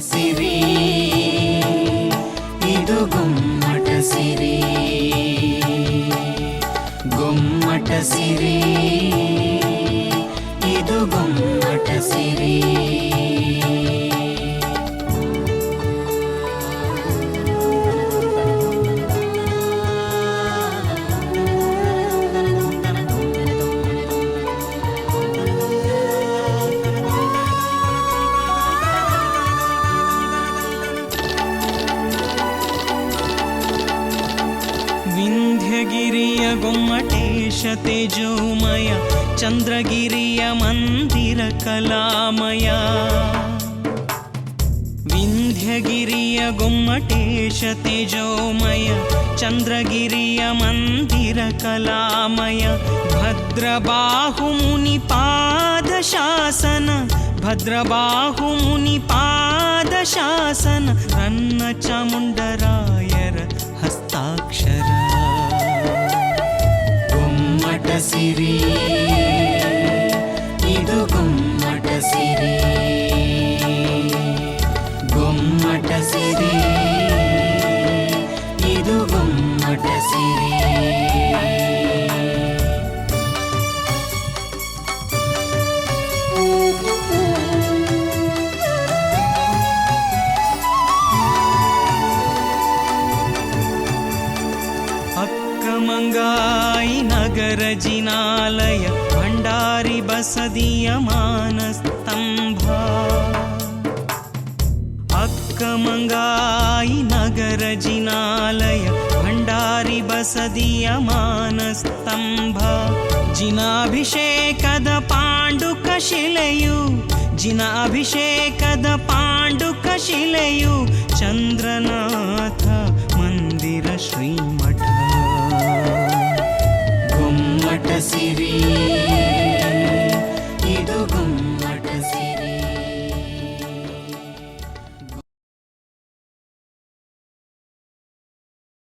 సిరి. ఇది గుమ్మట సిరి. గుమ్మట సిరి. ఇది గుమ్మట సిరి. चन्द्रगिरिय गुम्मटेश तेजोमय चन्द्रगिरिय मन्दिरकलामय विन्ध्यगिरिय गुम्मटेश तेजोमय चन्द्रगिरिय मन्दिरकलामय भद्रबाहुमुनिपादशासन भद्रबाहुमुनिपादशासन रन्न चामुण्डरायर हस्ताक्षर Miri. ಅಕ್ಕಮಂಗಾಯಿ ನಗರ ಜಿನಾಲಯ ಭಂಡಾರಿ ಬಸದಿಯ ಮಾನಸ್ತಂಭ ಅಕ್ಕಮಂಗಾಯಿ ನಗರ ಜಿನಾಲಯ ಭಂಡಾರಿ ಬಸದಿಯ ಮಾನಸ್ತಂಭ ಜಿನಾಭಿಷೇಕದ ಪಾಂಡುಕ ಶಿಲೆಯು ಜಿನಾಭಿಷೇಕದ ಪಾಂಡುಕ ಶಿಲೆಯು ಚಂದ್ರನಾಥ